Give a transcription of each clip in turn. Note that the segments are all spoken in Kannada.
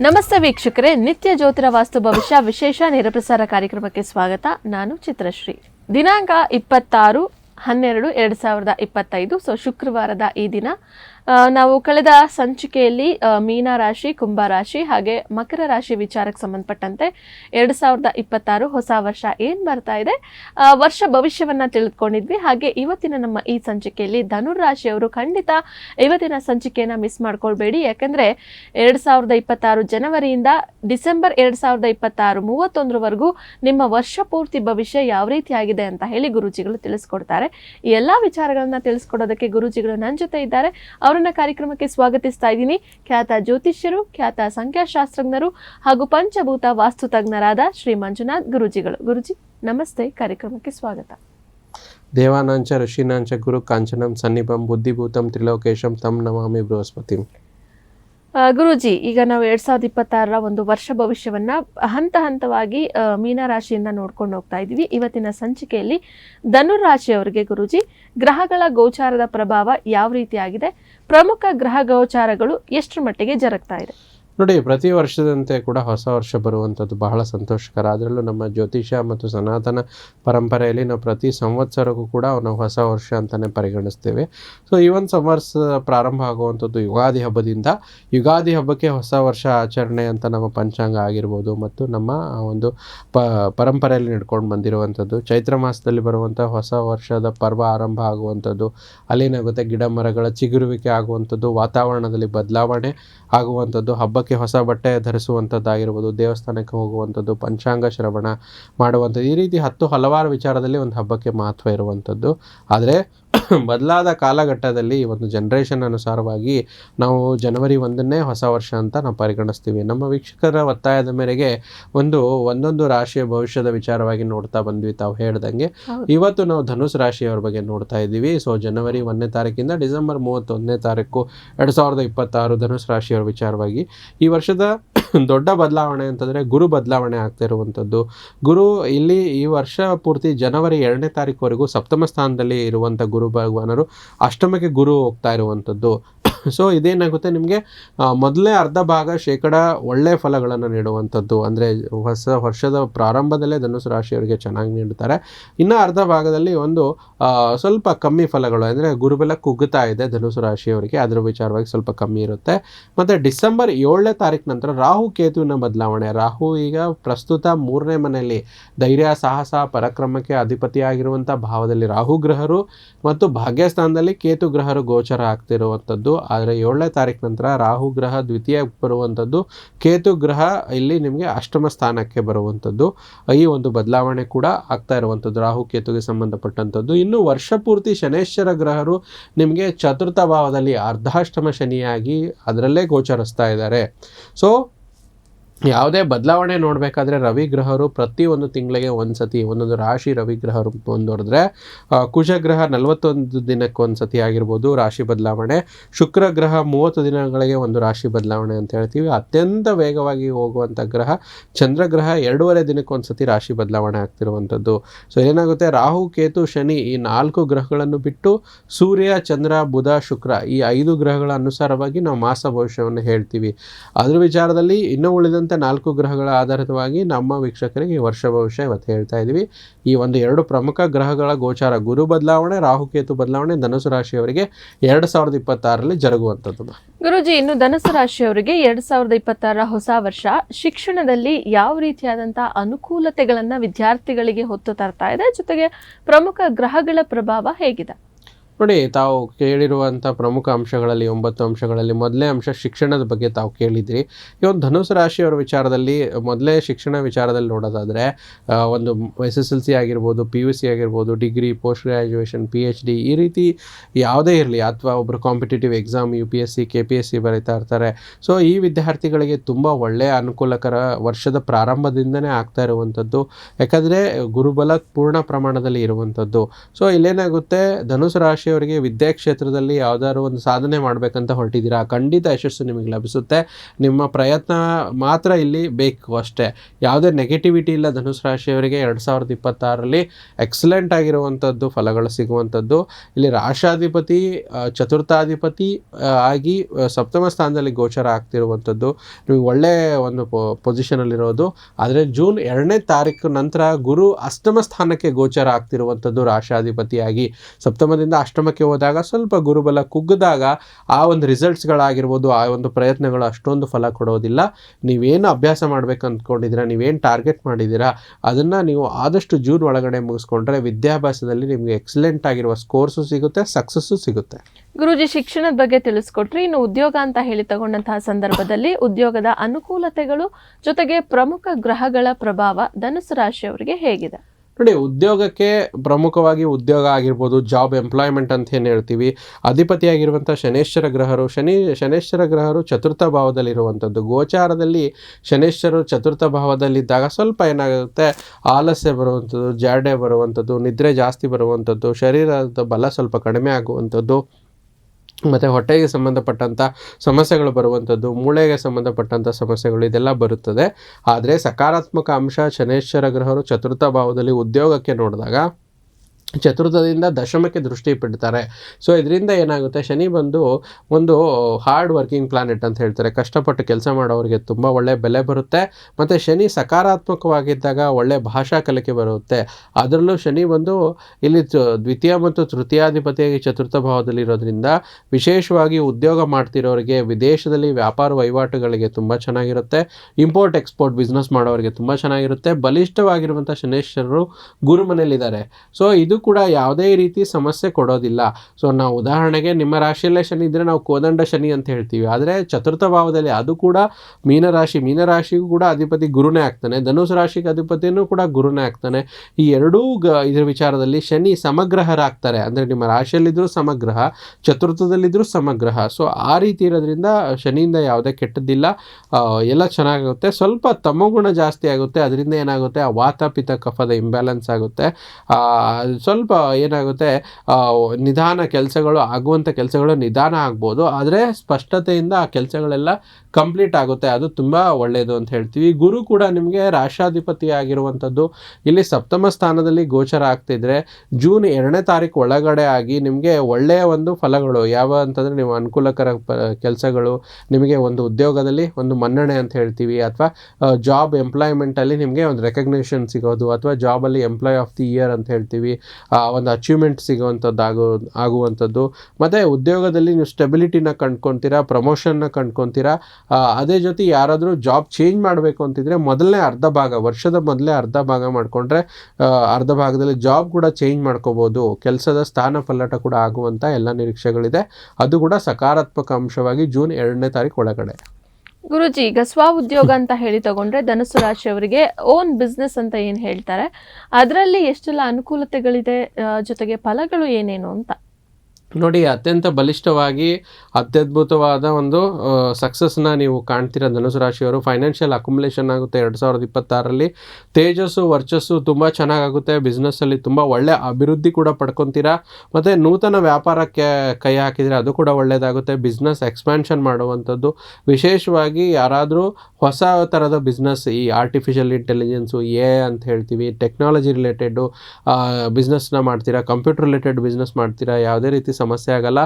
ನಮಸ್ತೆ ವೀಕ್ಷಕರೇ, ನಿತ್ಯ ಜ್ಯೋತಿರ ವಾಸ್ತು ಭವಿಷ್ಯ ವಿಶೇಷ ನೇರಪ್ರಸಾರ ಕಾರ್ಯಕ್ರಮಕ್ಕೆ ಸ್ವಾಗತ. ನಾನು ಚಿತ್ರಶ್ರೀ. ದಿನಾಂಕ ಇಪ್ಪತ್ತಾರು, ಹನ್ನೆರಡು, ಎರಡು ಸಾವಿರದ ಇಪ್ಪತ್ತೈದು, ಸೊ ಶುಕ್ರವಾರದ ಈ ದಿನ ನಾವು ಕಳೆದ ಸಂಚಿಕೆಯಲ್ಲಿ ಮೀನಾ ರಾಶಿ, ಕುಂಭ ರಾಶಿ ಹಾಗೆ ಮಕರ ರಾಶಿ ವಿಚಾರಕ್ಕೆ ಸಂಬಂಧಪಟ್ಟಂತೆ ಎರಡು ಸಾವಿರದ ಇಪ್ಪತ್ತಾರು ಹೊಸ ವರ್ಷ ಏನ್ ಬರ್ತಾ ಇದೆ ವರ್ಷ ಭವಿಷ್ಯವನ್ನ ತಿಳಿದುಕೊಂಡಿದ್ವಿ. ಹಾಗೆ ಇವತ್ತಿನ ನಮ್ಮ ಈ ಸಂಚಿಕೆಯಲ್ಲಿ ಧನುರ್ ರಾಶಿಯವರು ಖಂಡಿತ ಇವತ್ತಿನ ಸಂಚಿಕೆಯನ್ನ ಮಿಸ್ ಮಾಡ್ಕೊಳ್ಬೇಡಿ. ಯಾಕಂದ್ರೆ ಎರಡ್ ಸಾವಿರದ ಇಪ್ಪತ್ತಾರು ಜನವರಿಯಿಂದ ಡಿಸೆಂಬರ್ ಎರಡ್ ಸಾವಿರದ ಇಪ್ಪತ್ತಾರು ಮೂವತ್ತೊಂದರವರೆಗೂ ನಿಮ್ಮ ವರ್ಷ ಪೂರ್ತಿ ಭವಿಷ್ಯ ಯಾವ ರೀತಿ ಆಗಿದೆ ಅಂತ ಹೇಳಿ ಗುರುಜಿಗಳು ತಿಳಿಸ್ಕೊಡ್ತಾರೆ. ಈ ಎಲ್ಲಾ ವಿಚಾರಗಳನ್ನ ತಿಳಿಸ್ಕೊಡೋದಕ್ಕೆ ಗುರುಜಿಗಳು ನನ್ನ ಜೊತೆ ಇದ್ದಾರೆ. ಅವರನ್ನ ಕಾರ್ಯಕ್ರಮಕ್ಕೆ ಸ್ವಾಗತಿಸ್ತಾ ಇದ್ದೀನಿ. ಖ್ಯಾತ ಜ್ಯೋತಿಷ್ಯರು ಖ್ಯಾತ ಸಂಖ್ಯಾಶಾಸ್ತ್ರಜ್ಞರು ಹಾಗೂ ಪಂಚಭೂತ ವಾಸ್ತು ತಜ್ಞರಾದ ಶ್ರೀ ಮಂಜುನಾಥ್ ಗುರುಜಿಗಳು. ಗುರುಜಿ ನಮಸ್ತೆ. ಕಾರ್ಯಕ್ರಮಕ್ಕೆ ಸ್ವಾಗತ. ದೇವಾನಾಂಚ ಋಷೀನಾಂಚ ಗುರು ಕಾಂಚನಂ ಸನ್ನಿಭಂ ಬುದ್ಧಿಭೂತಂ ತ್ರಿಲೋಕೇಶಂ ತಂ ನಮಾಮಿ ಬೃಹಸ್ಪತಿಂ. ಆ, ಗುರೂಜಿ, ಈಗ ನಾವು ಎರಡ್ ಸಾವಿರದ ಇಪ್ಪತ್ತಾರರ ಒಂದು ವರ್ಷ ಭವಿಷ್ಯವನ್ನ ಹಂತ ಹಂತವಾಗಿ ಮೀನರಾಶಿಯಿಂದ ಮೀನ ರಾಶಿಯಿಂದ ನೋಡ್ಕೊಂಡು ಹೋಗ್ತಾ ಇದ್ದೀವಿ. ಇವತ್ತಿನ ಸಂಚಿಕೆಯಲ್ಲಿ ಧನುರ್ ರಾಶಿಯವರಿಗೆ ಗುರೂಜಿ, ಗ್ರಹಗಳ ಗೋಚಾರದ ಪ್ರಭಾವ ಯಾವ ರೀತಿಯಾಗಿದೆ? ಪ್ರಮುಖ ಗ್ರಹ ಗೋಚಾರಗಳು ಎಷ್ಟು ಮಟ್ಟಿಗೆ ಜರುಗ್ತಾ ಇದೆ? ನೋಡಿ, ಪ್ರತಿ ವರ್ಷದಂತೆ ಕೂಡ ಹೊಸ ವರ್ಷ ಬರುವಂಥದ್ದು ಬಹಳ ಸಂತೋಷಕರ. ಅದರಲ್ಲೂ ನಮ್ಮ ಜ್ಯೋತಿಷ ಮತ್ತು ಸನಾತನ ಪರಂಪರೆಯಲ್ಲಿ ನಾವು ಪ್ರತಿ ಸಂವತ್ಸರಕ್ಕೂ ಕೂಡ ನಾವು ಹೊಸ ವರ್ಷ ಅಂತಲೇ ಪರಿಗಣಿಸ್ತೇವೆ. ಸೊ ಈ ಒಂದು ಸಂವತ್ಸರ ಪ್ರಾರಂಭ ಆಗುವಂಥದ್ದು ಯುಗಾದಿ ಹಬ್ಬದಿಂದ. ಯುಗಾದಿ ಹಬ್ಬಕ್ಕೆ ಹೊಸ ವರ್ಷ ಆಚರಣೆ ಅಂತ ನಮ್ಮ ಪಂಚಾಂಗ ಆಗಿರ್ಬೋದು ಮತ್ತು ನಮ್ಮ ಒಂದು ಪ, ಪರಂಪರೆಯಲ್ಲಿ ನಡ್ಕೊಂಡು ಬಂದಿರುವಂಥದ್ದು. ಚೈತ್ರ ಮಾಸದಲ್ಲಿ ಬರುವಂಥ ಹೊಸ ವರ್ಷದ ಪರ್ವ ಆರಂಭ ಆಗುವಂಥದ್ದು. ಅಲ್ಲೇನಾಗುತ್ತೆ ಗಿಡ ಮರಗಳ ಚಿಗುರುವಿಕೆ ಆಗುವಂಥದ್ದು, ವಾತಾವರಣದಲ್ಲಿ ಬದಲಾವಣೆ ಆಗುವಂಥದ್ದು ಹಬ್ಬಕ್ಕೆ ಹೊಸ ಬಟ್ಟೆ ಧರಿಸುವಂಥದ್ದಾಗಿರ್ಬೋದು, ದೇವಸ್ಥಾನಕ್ಕೆ ಹೋಗುವಂಥದ್ದು, ಪಂಚಾಂಗ ಶ್ರವಣ ಮಾಡುವಂಥದ್ದು, ಈ ರೀತಿ ಹತ್ತು ಹಲವಾರು ವಿಚಾರದಲ್ಲಿ ಒಂದು ಹಬ್ಬಕ್ಕೆ ಮಹತ್ವ ಇರುವಂಥದ್ದು. ಆದರೆ ಬದಲಾದ ಕಾಲಘಟ್ಟದಲ್ಲಿ ಈ ಒಂದು ಜನ್ರೇಷನ್ ಅನುಸಾರವಾಗಿ ನಾವು ಜನವರಿ ಒಂದನ್ನೇ ಹೊಸ ವರ್ಷ ಅಂತ ನಾವು ಪರಿಗಣಿಸ್ತೀವಿ. ನಮ್ಮ ವೀಕ್ಷಕರ ಒತ್ತಾಯದ ಮೇರೆಗೆ ಒಂದು ಒಂದೊಂದು ರಾಶಿಯ ಭವಿಷ್ಯದ ವಿಚಾರವಾಗಿ ನೋಡ್ತಾ ಬಂದ್ವಿ ತಾವು ಹೇಳ್ದಂಗೆ. ಇವತ್ತು ನಾವು ಧನುಸ್ ರಾಶಿಯವರ ಬಗ್ಗೆ ನೋಡ್ತಾ ಇದ್ದೀವಿ. ಸೊ ಜನವರಿ ಒಂದನೇ ತಾರೀಕಿಂದ ಡಿಸೆಂಬರ್ ಮೂವತ್ತೊಂದನೇ ತಾರೀಕು ಎರಡು ಸಾವಿರದ ಇಪ್ಪತ್ತಾರು ಧನುಸ್ ರಾಶಿಯವರ ವಿಚಾರವಾಗಿ ಈ ವರ್ಷದ ದೊಡ್ಡ ಬದಲಾವಣೆ ಅಂತಂದರೆ ಗುರು ಬದಲಾವಣೆ ಆಗ್ತಾ ಇರುವಂಥದ್ದು. ಗುರು ಇಲ್ಲಿ ಈ ವರ್ಷ ಪೂರ್ತಿ ಜನವರಿ ಎರಡನೇ ತಾರೀಕುವರೆಗೂ ಸಪ್ತಮ ಸ್ಥಾನದಲ್ಲಿ ಇರುವಂಥ ಗುರು ಭಗವಾನರು ಅಷ್ಟಮಕ್ಕೆ ಗುರು ಹೋಗ್ತಾ ಇರುವಂಥದ್ದು. ಸೊ ಇದೇನಾಗುತ್ತೆ ನಿಮಗೆ? ಮೊದಲೇ ಅರ್ಧ ಭಾಗ, ಶೇಕಡ ಒಳ್ಳೆ ಫಲಗಳನ್ನು ನೀಡುವಂಥದ್ದು. ಅಂದರೆ ಹೊಸ ವರ್ಷದ ಪ್ರಾರಂಭದಲ್ಲೇ ಧನುಸು ರಾಶಿಯವರಿಗೆ ಚೆನ್ನಾಗಿ ನೀಡುತ್ತಾರೆ. ಇನ್ನು ಅರ್ಧ ಭಾಗದಲ್ಲಿ ಒಂದು ಸ್ವಲ್ಪ ಕಮ್ಮಿ ಫಲಗಳು. ಅಂದರೆ ಗುರುಬಲ ಕುಗ್ಗುತ್ತಾ ಇದೆ ಧನುಸು ರಾಶಿಯವರಿಗೆ. ಅದರ ವಿಚಾರವಾಗಿ ಸ್ವಲ್ಪ ಕಮ್ಮಿ ಇರುತ್ತೆ. ಮತ್ತು ಡಿಸೆಂಬರ್ ಏಳನೇ ತಾರೀಕು ನಂತರ ರಾಹು ಕೇತುವಿನ ಬದಲಾವಣೆ. ರಾಹು ಈಗ ಪ್ರಸ್ತುತ ಮೂರನೇ ಮನೆಯಲ್ಲಿ ಧೈರ್ಯ, ಸಾಹಸ, ಪರಾಕ್ರಮಕ್ಕೆ ಅಧಿಪತಿಯಾಗಿರುವಂಥ ಭಾವದಲ್ಲಿ ರಾಹು ಗ್ರಹರು. ಮತ್ತು ಭಾಗ್ಯಸ್ಥಾನದಲ್ಲಿ ಕೇತು ಗ್ರಹರು ಗೋಚರ ಆಗ್ತಿರುವಂಥದ್ದು. ಆದರೆ ಏಳನೇ ತಾರೀಕು ನಂತರ ರಾಹು ಗ್ರಹ ದ್ವಿತೀಯ ಬರುವಂಥದ್ದು ಕೇತು ಗ್ರಹ ಇಲ್ಲಿ ನಿಮಗೆ ಅಷ್ಟಮ ಸ್ಥಾನಕ್ಕೆ ಬರುವಂಥದ್ದು ಈ ಒಂದು ಬದಲಾವಣೆ ಕೂಡ ಆಗ್ತಾ ಇರುವಂಥದ್ದು ರಾಹು ಕೇತುಗೆ ಸಂಬಂಧಪಟ್ಟಂಥದ್ದು ಇನ್ನು ವರ್ಷ ಪೂರ್ತಿ ಶನೇಶ್ವರ ಗ್ರಹರು ನಿಮಗೆ ಚತುರ್ಥ ಭಾವದಲ್ಲಿ ಅರ್ಧಾಷ್ಟಮ ಶನಿಯಾಗಿ ಅದರಲ್ಲೇ ಗೋಚರಿಸ್ತಾ ಇದ್ದಾರೆ. ಸೊ ಯಾವುದೇ ಬದಲಾವಣೆ ನೋಡಬೇಕಾದ್ರೆ ರವಿಗ್ರಹರು ಪ್ರತಿ ಒಂದು ತಿಂಗಳಿಗೆ ಒಂದು ಸತಿ ಒಂದೊಂದು ರಾಶಿ ರವಿ ಗ್ರಹರು ಕುಶಗ್ರಹ ಆ, ಕುಜ ಗ್ರಹ ನಲವತ್ತೊಂದು ದಿನಕ್ಕೆ ಒಂದು ಸತಿ ಆಗಿರ್ಬೋದು ರಾಶಿ ಬದಲಾವಣೆ. ಶುಕ್ರ ಗ್ರಹ ಮೂವತ್ತು ದಿನಗಳಿಗೆ ಒಂದು ರಾಶಿ ಬದಲಾವಣೆ ಅಂತ ಹೇಳ್ತೀವಿ. ಅತ್ಯಂತ ವೇಗವಾಗಿ ಹೋಗುವಂಥ ಗ್ರಹ ಚಂದ್ರಗ್ರಹ ಎರಡೂವರೆ ದಿನಕ್ಕೆ ಒಂದು ಸತಿ ರಾಶಿ ಬದಲಾವಣೆ ಆಗ್ತಿರುವಂಥದ್ದು. ಸೊ ಏನಾಗುತ್ತೆ? ರಾಹು ಕೇತು ಶನಿ ಈ ನಾಲ್ಕು ಗ್ರಹಗಳನ್ನು ಬಿಟ್ಟು ಸೂರ್ಯ ಚಂದ್ರ ಬುಧ ಶುಕ್ರ ಈ ಐದು ಗ್ರಹಗಳ ಅನುಸಾರವಾಗಿ ನಾವು ಮಾಸ ಭವಿಷ್ಯವನ್ನು ಹೇಳ್ತೀವಿ. ಅದ್ರ ವಿಚಾರದಲ್ಲಿ ಇನ್ನೂ ಉಳಿದಂತೆ ನಾಲ್ಕು ಗ್ರಹಗಳ ಆಧಾರಿತವಾಗಿ ನಮ್ಮ ವೀಕ್ಷಕರಿಗೆ ವರ್ಷ ಭವಿಷ್ಯ ಇವತ್ತು ಹೇಳ್ತಾ ಇದ್ದೀವಿ. ಈ ಒಂದು ಎರಡು ಪ್ರಮುಖ ಗ್ರಹಗಳ ಗೋಚಾರ ಗುರು ಬದಲಾವಣೆ ರಾಹುಕೇತು ಬದಲಾವಣೆ, ಧನುಸು ರಾಶಿಯವರಿಗೆ ಎರಡು ಸಾವಿರದ ಇಪ್ಪತ್ತಾರರಲ್ಲಿ ಜರುಗುವಂಥದ್ದು. ಗುರುಜಿ, ಇನ್ನು ಧನುಸು ರಾಶಿಯವರಿಗೆ ಎರಡು ಸಾವಿರದ ಇಪ್ಪತ್ತಾರರ ಹೊಸ ವರ್ಷ ಶಿಕ್ಷಣದಲ್ಲಿ ಯಾವ ರೀತಿಯಾದಂತಹ ಅನುಕೂಲತೆಗಳನ್ನು ವಿದ್ಯಾರ್ಥಿಗಳಿಗೆ ಹೊತ್ತು ತರ್ತಾ ಇದೆ? ಜೊತೆಗೆ ಪ್ರಮುಖ ಗ್ರಹಗಳ ಪ್ರಭಾವ ಹೇಗಿದೆ? ನೋಡಿ, ತಾವು ಕೇಳಿರುವಂಥ ಪ್ರಮುಖ ಅಂಶಗಳಲ್ಲಿ ಒಂಬತ್ತು ಅಂಶಗಳಲ್ಲಿ ಮೊದಲೇ ಅಂಶ ಶಿಕ್ಷಣದ ಬಗ್ಗೆ ತಾವು ಕೇಳಿದ್ರಿ. ಈ ಒಂದು ಧನುಸು ರಾಶಿಯವರ ವಿಚಾರದಲ್ಲಿ ಮೊದಲೇ ಶಿಕ್ಷಣ ವಿಚಾರದಲ್ಲಿ ನೋಡೋದಾದರೆ ಒಂದು ಎಸ್ ಎಸ್ ಎಲ್ ಸಿ ಆಗಿರ್ಬೋದು ಪಿ ಯು ಸಿ ಆಗಿರ್ಬೋದು, degree post graduation P H D ಈ ರೀತಿ ಯಾವುದೇ ಇರಲಿ, ಅಥವಾ ಒಬ್ಬರು competitive exam U P S C K P S C ಬರೀತಾ ಇರ್ತಾರೆ. ಸೊ, ಈ ವಿದ್ಯಾರ್ಥಿಗಳಿಗೆ ತುಂಬ ಒಳ್ಳೆಯ ಅನುಕೂಲಕರ ವರ್ಷದ ಪ್ರಾರಂಭದಿಂದನೇ ಆಗ್ತಾ ಇರುವಂಥದ್ದು. ಯಾಕಂದರೆ ಗುರುಬಲ ಪೂರ್ಣ ಪ್ರಮಾಣದಲ್ಲಿ ಇರುವಂಥದ್ದು. ಸೊ, ಇಲ್ಲೇನಾಗುತ್ತೆ, ಧನುಸು ರಾಶಿ ರಾಶಿಯವರಿಗೆ ವಿದ್ಯಾ ಕ್ಷೇತ್ರದಲ್ಲಿ ಯಾವ್ದಾದ್ರು ಒಂದು ಸಾಧನೆ ಮಾಡಬೇಕಂತ ಹೊರಟಿದ್ದೀರಾ? ಖಂಡಿತ ಯಶಸ್ಸು ನಿಮಗೆ ಲಭಿಸುತ್ತೆ. ನಿಮ್ಮ ಪ್ರಯತ್ನ ಮಾತ್ರ ಇಲ್ಲಿ ಬೇಕು ಅಷ್ಟೇ. ಯಾವುದೇ ನೆಗೆಟಿವಿಟಿ ಇಲ್ಲ ಧನುಸ್ ರಾಶಿಯವರಿಗೆ ಎರಡು ಸಾವಿರದ ಇಪ್ಪತ್ತಾರರಲ್ಲಿ ಎಕ್ಸಲೆಂಟ್ ಆಗಿರುವಂಥದ್ದು ಫಲಗಳು ಸಿಗುವಂಥದ್ದು. ಇಲ್ಲಿ ಆ, ಚತುರ್ಥಾಧಿಪತಿ ಆಗಿ ಸಪ್ತಮ ಸ್ಥಾನದಲ್ಲಿ ಗೋಚರ ಆಗ್ತಿರುವಂಥದ್ದು. ನಿಮಗೆ ಒಳ್ಳೆ ಒಂದು ಪೊಸಿಷನಲ್ಲಿರೋದು ಆದರೆ ಜೂನ್ ಎರಡನೇ ತಾರೀಕು ನಂತರ ಗುರು ಅಷ್ಟಮ ಸ್ಥಾನಕ್ಕೆ ಗೋಚರ ಆಗ್ತಿರುವಂಥದ್ದು ರಾಶಾಧಿಪತಿಯಾಗಿ ಸಪ್ತಮದಿಂದ ಅಷ್ಟಮಕ್ಕೆ ಹೋದಾಗ ಸ್ವಲ್ಪ ಗುರುಬಲ ಕುಗ್ಗಿದಾಗ ಆ ಒಂದು ರಿಸಲ್ಟ್ಸ್ಗಳಾಗಿರ್ಬೋದು ಆ ಒಂದು ಪ್ರಯತ್ನಗಳು ಅಷ್ಟೊಂದು ಫಲ ಕೊಡೋದಿಲ್ಲ. ನೀವೇನು ಅಭ್ಯಾಸ ಮಾಡ್ಬೇಕು ಅಂದ್ಕೊಂಡಿದ್ದೀರಾ, ನೀವೇನು ಟಾರ್ಗೆಟ್ ಮಾಡಿದ್ದೀರಾ, ಅದನ್ನು ನೀವು ಆದಷ್ಟು ಜೂನ್ ಒಳಗಡೆ ಮುಗಿಸ್ಕೊಂಡ್ರೆ ವಿದ್ಯಾಭ್ಯಾಸದಲ್ಲಿ ನಿಮಗೆ ಎಕ್ಸಲೆಂಟ್ ಆಗಿರುವ ಸ್ಕೋರ್ಸು ಸಿಗುತ್ತೆ ಸಕ್ಸಸ್ಸು ಸಿಗುತ್ತೆ. ಗುರುಜಿ, ಶಿಕ್ಷಣದ ಬಗ್ಗೆ ತಿಳಿಸ್ಕೊಟ್ರಿ. ಇನ್ನು ಉದ್ಯೋಗ ಅಂತ ಹೇಳಿ ತಗೊಂಡಂತಹ ಸಂದರ್ಭದಲ್ಲಿ ಉದ್ಯೋಗದ ಅನುಕೂಲತೆಗಳು ಜೊತೆಗೆ ಪ್ರಮುಖ ಗ್ರಹಗಳ ಪ್ರಭಾವ ಧನುಸು ರಾಶಿಯವರಿಗೆ ಹೇಗಿದೆ. ನೋಡಿ, ಉದ್ಯೋಗಕ್ಕೆ ಪ್ರಮುಖವಾಗಿ ಉದ್ಯೋಗ ಆಗಿರ್ಬೋದು ಜಾಬ್ ಎಂಪ್ಲಾಯ್ಮೆಂಟ್ ಅಂತ ಏನು ಹೇಳ್ತೀವಿ, ಅಧಿಪತಿಯಾಗಿರುವಂಥ ಶನೇಶ್ವರ ಗ್ರಹರು, ಶನಿ, ಶನೇಶ್ವರ ಗ್ರಹರು ಚತುರ್ಥ ಭಾವದಲ್ಲಿರುವಂಥದ್ದು. ಗೋಚಾರದಲ್ಲಿ ಶನೇಶ್ವರರು ಚತುರ್ಥ ಭಾವದಲ್ಲಿದ್ದಾಗ ಸ್ವಲ್ಪ ಏನಾಗುತ್ತೆ, ಆಲಸ್ಯ ಬರುವಂಥದ್ದು, ಜಾಡೆ ಬರುವಂಥದ್ದು, ನಿದ್ರೆ ಜಾಸ್ತಿ ಬರುವಂಥದ್ದು, ಶರೀರದ ಬಲ ಸ್ವಲ್ಪ ಕಡಿಮೆ ಆಗುವಂಥದ್ದು. ಮತ್ತು ಹೊಟ್ಟೆಗೆ ಸಂಬಂಧಪಟ್ಟಂಥ ಸಮಸ್ಯೆಗಳು ಬರುವಂಥದ್ದು ಮೂಳೆಗೆ ಸಂಬಂಧಪಟ್ಟಂಥ ಸಮಸ್ಯೆಗಳು ಇದೆಲ್ಲ ಬರುತ್ತದೆ. ಆದರೆ ಸಕಾರಾತ್ಮಕ ಅಂಶ ಶನೇಶ್ವರ ಗ್ರಹರು ಚತುರ್ಥ ಭಾವದಲ್ಲಿ ಉದ್ಯೋಗಕ್ಕೆ ನೋಡಿದಾಗ ಚತುರ್ಥದಿಂದ ದಶಮಕ್ಕೆ ದೃಷ್ಟಿ ಬಿಡ್ತಾರೆ ಸೊ ಇದರಿಂದ ಏನಾಗುತ್ತೆ? ಶನಿ ಬಂದು ಒಂದು ಹಾರ್ಡ್ ವರ್ಕಿಂಗ್ ಪ್ಲಾನೆಟ್ ಅಂತ ಹೇಳ್ತಾರೆ. ಕಷ್ಟಪಟ್ಟು ಕೆಲಸ ಮಾಡೋರಿಗೆ ತುಂಬ ಒಳ್ಳೆ ಬೆಲೆ ಬರುತ್ತೆ. ಮತ್ತು ಶನಿ ಸಕಾರಾತ್ಮಕವಾಗಿದ್ದಾಗ ಒಳ್ಳೆ ಭಾಷಾ ಕಲಿಕೆ ಬರುತ್ತೆ. ಅದರಲ್ಲೂ ಶನಿ ಬಂದು ಇಲ್ಲಿ ದ್ವಿತೀಯ ಮತ್ತು ತೃತೀಯಾಧಿಪತಿಯಾಗಿ ಚತುರ್ಥ ಭಾವದಲ್ಲಿರೋದ್ರಿಂದ ವಿಶೇಷವಾಗಿ ಉದ್ಯೋಗ ಮಾಡ್ತಿರೋರಿಗೆ, ವಿದೇಶದಲ್ಲಿ ವ್ಯಾಪಾರ ವಹಿವಾಟುಗಳಿಗೆ ತುಂಬ ಚೆನ್ನಾಗಿರುತ್ತೆ. ಇಂಪೋರ್ಟ್ ಎಕ್ಸ್ಪೋರ್ಟ್ ಬಿಸ್ನೆಸ್ ಮಾಡೋರಿಗೆ ತುಂಬ ಚೆನ್ನಾಗಿರುತ್ತೆ. ಬಲಿಷ್ಠವಾಗಿರುವಂಥ ಶನೇಶ್ವರರು ಗುರುಮನೆಯಲ್ಲಿದ್ದಾರೆ. ಸೊ ಇದು ಕೂಡ ಯಾವುದೇ ರೀತಿ ಸಮಸ್ಯೆ ಕೊಡೋದಿಲ್ಲ. ಸೊ ನಾವು ಉದಾಹರಣೆಗೆ ನಿಮ್ಮ ರಾಶಿಯಲ್ಲೇ ಶನಿ ಇದ್ದರೆ ನಾವು ಕೋದಂಡ ಶನಿ ಅಂತ ಹೇಳ್ತೀವಿ. ಆದರೆ ಚತುರ್ಥ ಭಾವದಲ್ಲಿ ಅದು ಕೂಡ ಮೀನರಾಶಿ ಮೀನರಾಶಿಗೂ ಕೂಡ ಅಧಿಪತಿ ಗುರುನೇ ಆಗ್ತಾನೆ. ಧನುಸು ರಾಶಿಗೆ ಅಧಿಪತಿಯೂ ಕೂಡ ಗುರುನೇ ಆಗ್ತಾನೆ. ಈ ಎರಡೂ ಗ, ಇದರ ವಿಚಾರದಲ್ಲಿ ಶನಿ ಸಮಗ್ರಹರಾಗ್ತಾರೆ. ಅಂದರೆ ನಿಮ್ಮ ರಾಶಿಯಲ್ಲಿದ್ದರೂ ಸಮಗ್ರಹ ಚತುರ್ಥದಲ್ಲಿದ್ದರೂ ಸಮಗ್ರಹ. ಸೊ ಆ ರೀತಿ ಇರೋದ್ರಿಂದ ಶನಿಯಿಂದ ಯಾವುದೇ ಕೆಟ್ಟದ್ದಿಲ್ಲ. ಎಲ್ಲ ಚೆನ್ನಾಗುತ್ತೆ ಸ್ವಲ್ಪ ತಮಗುಣ ಜಾಸ್ತಿ ಆಗುತ್ತೆ. ಅದರಿಂದ ಏನಾಗುತ್ತೆ? ಆ ವಾತ ಪಿತ ಕಫದ ಇಂಬ್ಯಾಲೆನ್ಸ್ ಆಗುತ್ತೆ. ಸ್ವಲ್ಪ ಏನಾಗುತ್ತೆ ನಿಧಾನ ಕೆಲಸಗಳು ಆಗುವಂಥ ಕೆಲಸಗಳು ನಿಧಾನ ಆಗ್ಬೋದು, ಆದರೆ ಸ್ಪಷ್ಟತೆಯಿಂದ ಆ ಕೆಲಸಗಳೆಲ್ಲ ಕಂಪ್ಲೀಟ್ ಆಗುತ್ತೆ, ಅದು ತುಂಬ ಒಳ್ಳೆಯದು ಅಂತ ಹೇಳ್ತೀವಿ. ಗುರು ಕೂಡ ನಿಮಗೆ ರಾಷ್ಟ್ರಾಧಿಪತಿ ಆಗಿರುವಂಥದ್ದು ಇಲ್ಲಿ ಸಪ್ತಮ ಸ್ಥಾನದಲ್ಲಿ ಗೋಚರ ಆಗ್ತಿದ್ರೆ, ಜೂನ್ ಎರಡನೇ ತಾರೀಕು ಒಳಗಡೆ ಆಗಿ ನಿಮಗೆ ಒಳ್ಳೆಯ ಒಂದು ಫಲಗಳು, ಯಾವ ಅಂತಂದರೆ ನೀವು ಅನುಕೂಲಕರ ಕೆಲಸಗಳು, ನಿಮಗೆ ಒಂದು ಉದ್ಯೋಗದಲ್ಲಿ ಒಂದು ಮನ್ನಣೆ ಅಂತ ಹೇಳ್ತೀವಿ, ಅಥವಾ ಜಾಬ್ ಎಂಪ್ಲಾಯ್ಮೆಂಟಲ್ಲಿ ನಿಮಗೆ ಒಂದು ರೆಕಗ್ನೇಷನ್ ಸಿಗೋದು, ಅಥವಾ ಜಾಬಲ್ಲಿ ಎಂಪ್ಲಾಯ್ ಆಫ್ ದಿ ಇಯರ್ ಅಂತ ಹೇಳ್ತೀವಿ ಒಂದು ಅಚೀವ್ಮೆಂಟ್ ಸಿಗುವಂಥದ್ದು ಆಗೋ, ಆಗುವಂಥದ್ದು. ಮತ್ತು ಉದ್ಯೋಗದಲ್ಲಿ ನೀವು ಸ್ಟೆಬಿಲಿಟಿನ ಕಂಡ್ಕೊತೀರಾ ಪ್ರಮೋಷನ್ನ ಕಂಡ್ಕೊತೀರಾ ಅದೇ ಜೊತೆ ಯಾರಾದರೂ ಜಾಬ್ ಚೇಂಜ್ ಮಾಡಬೇಕು ಅಂತಿದ್ರೆ ಮೊದಲನೇ ಅರ್ಧ ಭಾಗ, ವರ್ಷದ ಮೊದಲೇ ಅರ್ಧ ಭಾಗ ಮಾಡಿಕೊಂಡ್ರೆ ಅರ್ಧ ಭಾಗದಲ್ಲಿ ಜಾಬ್ ಕೂಡ ಚೇಂಜ್ ಮಾಡ್ಕೋಬೋದು. ಕೆಲಸದ ಸ್ಥಾನ ಪಲ್ಲಟ ಕೂಡ ಆಗುವಂಥ ಎಲ್ಲ ನಿರೀಕ್ಷೆಗಳಿದೆ. ಅದು ಕೂಡ ಸಕಾರಾತ್ಮಕ ಅಂಶವಾಗಿ ಜೂನ್ ಎರಡನೇ ತಾರೀಕು ಒಳಗಡೆ. ಗುರುಜಿ, ಈಗ ಸ್ವ ಉದ್ಯೋಗ ಅಂತ ಹೇಳಿ ತಗೊಂಡ್ರೆ ಧನುಸು ರಾಶಿಯವರಿಗೆ ಓನ್ ಬಿಸ್ನೆಸ್ ಅಂತ ಏನ್ ಹೇಳ್ತಾರೆ? ಅದರಲ್ಲಿ ಎಷ್ಟೆಲ್ಲ ಅನುಕೂಲತೆಗಳಿದೆ ಜೊತೆಗೆ ಫಲಗಳು ಏನೇನು ಅಂತ? ನೋಡಿ, ಅತ್ಯಂತ ಬಲಿಷ್ಠವಾಗಿ, ಅತ್ಯದ್ಭುತವಾದ ಒಂದು ಸಕ್ಸಸ್ನ ನೀವು ಕಾಣ್ತೀರ ಧನುಸು ರಾಶಿಯವರು. ಫೈನಾನ್ಷಿಯಲ್ ಅಕುಮುಲೇಷನ್ ಆಗುತ್ತೆ ಎರಡು ಸಾವಿರದ ಇಪ್ಪತ್ತಾರರಲ್ಲಿ ತೇಜಸ್ಸು, ವರ್ಚಸ್ಸು ತುಂಬ ಚೆನ್ನಾಗಾಗುತ್ತೆ. ಬಿಸ್ನೆಸ್ಸಲ್ಲಿ ತುಂಬ ಒಳ್ಳೆ ಅಭಿವೃದ್ಧಿ ಕೂಡ ಪಡ್ಕೊತೀರಾ. ಮತ್ತು ನೂತನ ವ್ಯಾಪಾರಕ್ಕೆ ಕೈ ಹಾಕಿದರೆ ಅದು ಕೂಡ ಒಳ್ಳೆಯದಾಗುತ್ತೆ ಬಿಸ್ನೆಸ್ ಎಕ್ಸ್ಪ್ಯಾನ್ಷನ್ ಮಾಡುವಂಥದ್ದು. ವಿಶೇಷವಾಗಿ ಯಾರಾದರೂ ಹೊಸ ಥರದ ಬಿಸ್ನೆಸ್ ಈ ಆರ್ಟಿಫಿಷಿಯಲ್ ಇಂಟೆಲಿಜೆನ್ಸು ಎ ಅಂತ ಹೇಳ್ತೀವಿ ಟೆಕ್ನಾಲಜಿ ರಿಲೇಟೆಡ್ಡು ಬಿಸ್ನೆಸ್ನ ಮಾಡ್ತೀರಾ ಕಂಪ್ಯೂಟರ್ ರಿಲೇಟೆಡ್ ಬಿಸ್ನೆಸ್ ಮಾಡ್ತೀರಾ, ಯಾವುದೇ ರೀತಿ ಸಮಸ್ಯೆ ಆಗಲ್ಲ.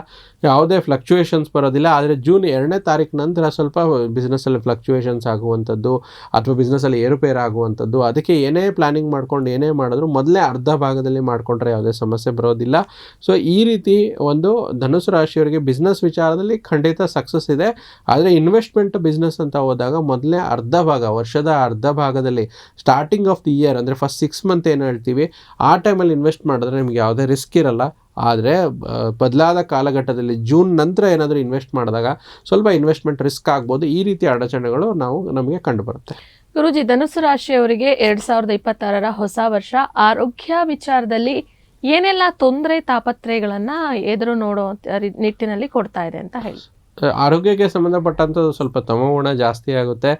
ಯಾವುದೇ ಫ್ಲಕ್ಚುಯೇಷನ್ಸ್ ಬರೋದಿಲ್ಲ. ಆದರೆ ಜೂನ್ ಎರಡನೇ ತಾರೀಕು ನಂತರ ಸ್ವಲ್ಪ ಬಿಸ್ನೆಸ್ಸಲ್ಲಿ ಫ್ಲಕ್ಚುಯೇಷನ್ಸ್ ಆಗುವಂಥದ್ದು ಅಥವಾ ಬಿಸ್ನೆಸ್ಸಲ್ಲಿ ಏರುಪೇರು ಆಗುವಂಥದ್ದು. ಅದಕ್ಕೆ ಏನೇ ಪ್ಲಾನಿಂಗ್ ಮಾಡ್ಕೊಂಡು ಏನೇ ಮಾಡಿದ್ರು ಮೊದಲೇ ಅರ್ಧ ಭಾಗದಲ್ಲಿ ಮಾಡಿಕೊಂಡ್ರೆ ಯಾವುದೇ ಸಮಸ್ಯೆ ಬರೋದಿಲ್ಲ. ಸೊ ಈ ರೀತಿ ಒಂದು ಧನುಸು ರಾಶಿಯವರಿಗೆ ಬಿಸ್ನೆಸ್ ವಿಚಾರದಲ್ಲಿ ಖಂಡಿತ ಸಕ್ಸಸ್ ಇದೆ. ಆದರೆ ಇನ್ವೆಸ್ಟ್ಮೆಂಟ್ ಬಿಸ್ನೆಸ್ ಅಂತ ಹೋದಾಗ ಮೊದಲೇ ಅರ್ಧ ಭಾಗ, ವರ್ಷದ ಅರ್ಧ ಭಾಗದಲ್ಲಿ ಸ್ಟಾರ್ಟಿಂಗ್ ಆಫ್ ದಿ ಇಯರ್ ಅಂದರೆ ಫಸ್ಟ್ ಸಿಕ್ಸ್ ಮಂತ್ ಏನು ಹೇಳ್ತೀವಿ, ಆ ಟೈಮಲ್ಲಿ ಇನ್ವೆಸ್ಟ್ ಮಾಡಿದ್ರೆ ನಿಮ್ಗೆ ಯಾವುದೇ ರಿಸ್ಕ್ ಇರಲ್ಲ. ಆದರೆ ಬದಲಾದ ಕಾಲಘಟ್ಟದಲ್ಲಿ ಜೂನ್ ನಂತರ ಏನಾದರೂ ಇನ್ವೆಸ್ಟ್ ಮಾಡಿದಾಗ ಸ್ವಲ್ಪ ಇನ್ವೆಸ್ಟ್ಮೆಂಟ್ ರಿಸ್ಕ್ ಆಗ್ಬೋದು. ಈ ರೀತಿ ಅಡಚಣೆಗಳು ನಾವು ನಮಗೆ ಕಂಡುಬರುತ್ತೆ. ಗುರುಜಿ ಧನುಸು ರಾಶಿಯವರಿಗೆ ಎರಡು ಸಾವಿರದ ಇಪ್ಪತ್ತಾರರ ಹೊಸ ವರ್ಷ, ಆರೋಗ್ಯ ವಿಚಾರದಲ್ಲಿ ಏನೆಲ್ಲ ತೊಂದರೆ, ತಾಪತ್ರಯಗಳನ್ನು ಎದುರು ನೋಡೋ ನಿಟ್ಟಿನಲ್ಲಿ ಕೊಡ್ತಾ ಇದೆ ಅಂತ ಹೇಳಿ. ಆರೋಗ್ಯಕ್ಕೆ ಸಂಬಂಧಪಟ್ಟಂಥದ್ದು ಸ್ವಲ್ಪ ತಮೋಗುಣ ಜಾಸ್ತಿ ಆಗುತ್ತೆ.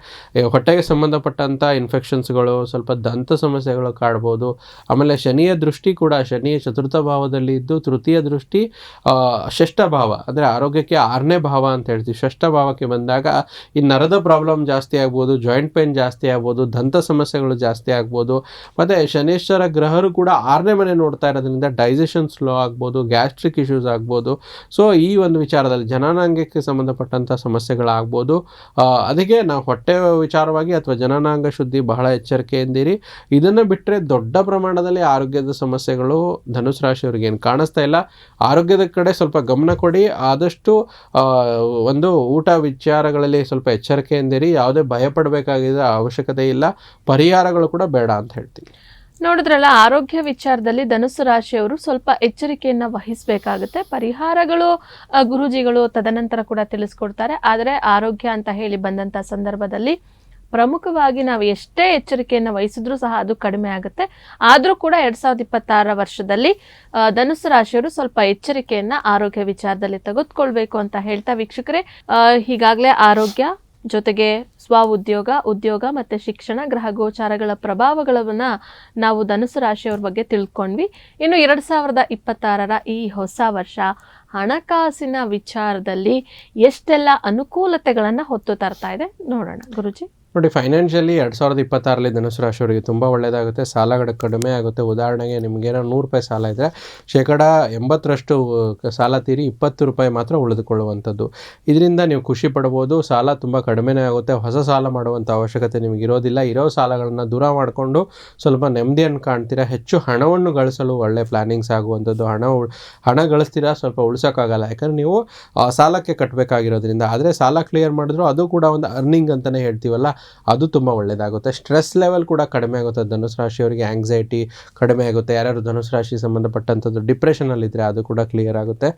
ಹೊಟ್ಟೆಗೆ ಸಂಬಂಧಪಟ್ಟಂಥ ಇನ್ಫೆಕ್ಷನ್ಸ್ಗಳು ಸ್ವಲ್ಪ ದಂತ ಸಮಸ್ಯೆಗಳು ಕಾಡ್ಬೋದು. ಆಮೇಲೆ ಶನಿಯ ದೃಷ್ಟಿ ಕೂಡ ಶನಿಯ ಚತುರ್ಥ ಭಾವದಲ್ಲಿ ಇದ್ದು, ತೃತೀಯ ದೃಷ್ಟಿ ಷಷ್ಠ ಭಾವ, ಅಂದರೆ ಆರೋಗ್ಯಕ್ಕೆ ಆರನೇ ಭಾವ ಅಂತ ಹೇಳ್ತೀವಿ. ಷಷ್ಠ ಭಾವಕ್ಕೆ ಬಂದಾಗ ಈ ನರದ ಪ್ರಾಬ್ಲಮ್ ಜಾಸ್ತಿ ಆಗ್ಬೋದು, ಜಾಯಿಂಟ್ ಪೇನ್ ಜಾಸ್ತಿ ಆಗ್ಬೋದು, ದಂತ ಸಮಸ್ಯೆಗಳು ಜಾಸ್ತಿ ಆಗ್ಬೋದು. ಮತ್ತು ಶನೇಶ್ವರ ಗ್ರಹರು ಕೂಡ ಆರನೇ ಮನೆ ನೋಡ್ತಾ ಇರೋದ್ರಿಂದ ಡೈಜೆಷನ್ ಸ್ಲೋ ಆಗ್ಬೋದು ಗ್ಯಾಸ್ಟ್ರಿಕ್ ಇಶ್ಯೂಸ್ ಆಗ್ಬೋದು. ಸೊ ಈ ಒಂದು ವಿಚಾರದಲ್ಲಿ ಜನನಾಂಗಕ್ಕೆ ಸಂಬಂಧಪಟ್ಟಂಥ ಸಮಸ್ಯೆಗಳಾಗ್ಬೋದು. ಅದಕ್ಕೆ ನಾವು ಹೊಟ್ಟೆ ವಿಚಾರವಾಗಿ ಅಥವಾ ಜನನಾಂಗ ಶುದ್ಧಿ ಬಹಳ ಎಚ್ಚರಿಕೆಯಿಂದಿರಿ. ಇದನ್ನು ಬಿಟ್ಟರೆ ದೊಡ್ಡ ಪ್ರಮಾಣದಲ್ಲಿ ಆರೋಗ್ಯದ ಸಮಸ್ಯೆಗಳು, ಧನುಸು ರಾಶಿಯವ್ರಿಗೆ ಏನು ಕಾಣಿಸ್ತಾ ಇಲ್ಲ. ಆರೋಗ್ಯದ ಕಡೆ ಸ್ವಲ್ಪ ಗಮನ ಕೊಡಿ. ಆದಷ್ಟು ಒಂದು ಊಟ ವಿಚಾರಗಳಲ್ಲಿ ಸ್ವಲ್ಪ ಎಚ್ಚರಿಕೆಯಿಂದಿರಿ. ಯಾವುದೇ ಭಯಪಡಬೇಕಾಗಿದ್ದ ಅವಶ್ಯಕತೆ ಇಲ್ಲ. ಪರಿಹಾರಗಳು ಕೂಡ ಬೇಡ ಅಂತ ಹೇಳ್ತೀನಿ. ನೋಡಿದ್ರಲ್ಲ, ಆರೋಗ್ಯ ವಿಚಾರದಲ್ಲಿ ಧನುಸು ರಾಶಿಯವರು ಸ್ವಲ್ಪ ಎಚ್ಚರಿಕೆಯನ್ನ ವಹಿಸಬೇಕಾಗುತ್ತೆ. ಪರಿಹಾರಗಳು ಗುರುಜಿಗಳು ತದನಂತರ ಕೂಡ ತಿಳಿಸ್ಕೊಡ್ತಾರೆ. ಆದರೆ ಆರೋಗ್ಯ ಅಂತ ಹೇಳಿ ಬಂದಂತ ಸಂದರ್ಭದಲ್ಲಿ ಪ್ರಮುಖವಾಗಿ ನಾವು ಎಷ್ಟೇ ಎಚ್ಚರಿಕೆಯನ್ನು ವಹಿಸಿದ್ರೂ ಸಹ ಅದು ಕಡಿಮೆ ಆಗುತ್ತೆ. ಆದರೂ ಕೂಡ ಎರಡ್ ಸಾವಿರದ ಇಪ್ಪತ್ತಾರ ವರ್ಷದಲ್ಲಿ ಧನುಸು ರಾಶಿಯವರು ಸ್ವಲ್ಪ ಎಚ್ಚರಿಕೆಯನ್ನ ಆರೋಗ್ಯ ವಿಚಾರದಲ್ಲಿ ತೆಗೆದುಕೊಳ್ಬೇಕು ಅಂತ ಹೇಳ್ತಾ ವೀಕ್ಷಕರೇ. ಈಗಾಗಲೇ ಆರೋಗ್ಯ ಜೊತೆಗೆ ಸ್ವ ಉದ್ಯೋಗ ಉದ್ಯೋಗ ಮತ್ತು ಶಿಕ್ಷಣ ಗ್ರಹ ಗೋಚಾರಗಳ ಪ್ರಭಾವಗಳನ್ನು ನಾವು ಧನುಸು ರಾಶಿಯವ್ರ ಬಗ್ಗೆ ತಿಳ್ಕೊಂಡ್ವಿ. ಇನ್ನು ಎರಡು ಸಾವಿರದ ಇಪ್ಪತ್ತಾರರ ಈ ಹೊಸ ವರ್ಷ ಹಣಕಾಸಿನ ವಿಚಾರದಲ್ಲಿ ಎಷ್ಟೆಲ್ಲ ಅನುಕೂಲತೆಗಳನ್ನು ಹೊತ್ತು ತರ್ತಾ ಇದೆ ನೋಡೋಣ. ಗುರುಜಿ. ನೋಡಿ ಫೈನಾನ್ಷಿಯಲಿ ಎರಡು ಸಾವಿರದ ಇಪ್ಪತ್ತಾರಲ್ಲಿ ಧನುಸು ರಾಶಿಯವರಿಗೆ ತುಂಬ ಒಳ್ಳೆಯದಾಗುತ್ತೆ ಸಾಲಗಳು ಕಡಿಮೆ ಆಗುತ್ತೆ. ಉದಾಹರಣೆಗೆ ನಿಮಗೇನೋ ನೂರು ರೂಪಾಯಿ ಸಾಲ ಇದ್ದರೆ ಶೇಕಡ ಎಂಬತ್ತರಷ್ಟು ಸಾಲ ತೀರಿ ಇಪ್ಪತ್ತು ರೂಪಾಯಿ ಮಾತ್ರ ಉಳಿದುಕೊಳ್ಳುವಂಥದ್ದು. ಇದರಿಂದ ನೀವು ಖುಷಿ ಪಡ್ಬೋದು. ಸಾಲ ತುಂಬ ಕಡಿಮೆನೇ ಆಗುತ್ತೆ. ಹೊಸ ಸಾಲ ಮಾಡುವಂಥ ಅವಶ್ಯಕತೆ ನಿಮಗೆ ಇರೋದಿಲ್ಲ. ಇರೋ ಸಾಲಗಳನ್ನು ದೂರ ಮಾಡಿಕೊಂಡು ಸ್ವಲ್ಪ ನೆಮ್ಮದಿಯನ್ನು ಕಾಣ್ತೀರಾ? ಹೆಚ್ಚು ಹಣವನ್ನು ಗಳಿಸಲು ಒಳ್ಳೆ ಪ್ಲಾನಿಂಗ್ಸ್ ಆಗುವಂಥದ್ದು. ಹಣ ಹಣ ಗಳಿಸ್ತೀರಾ? ಸ್ವಲ್ಪ ಉಳಿಸೋಕ್ಕಾಗಲ್ಲ. ಯಾಕಂದರೆ ನೀವು ಸಾಲಕ್ಕೆ ಕಟ್ಟಬೇಕಾಗಿರೋದ್ರಿಂದ ಆದರೆ ಸಾಲ ಕ್ಲಿಯರ್ ಮಾಡಿದ್ರು ಅದು ಕೂಡ ಒಂದು ಅರ್ನಿಂಗ್ ಅಂತಲೇ ಹೇಳ್ತೀವಲ್ಲ. ಅದು ತುಂಬ ಒಳ್ಳೆಯದಾಗುತ್ತೆ ಸ್ಟ್ರೆಸ್ ಲೆವೆಲ್ ಕೂಡ ಕಡಿಮೆ ಆಗುತ್ತೆ. ಧನುಸ್ ರಾಶಿಯವರಿಗೆ ಆಂಗ್ಸೈಟಿ ಕಡಿಮೆ ಆಗುತ್ತೆ. ಯಾರ್ಯಾರು ಧನುಸ್ ರಾಶಿ ಸಂಬಂಧಪಟ್ಟಂಥದ್ದು ಡಿಪ್ರೆಷನಲ್ಲಿದ್ದರೆ ಅದು ಕೂಡ ಕ್ಲಿಯರ್ ಆಗುತ್ತೆ.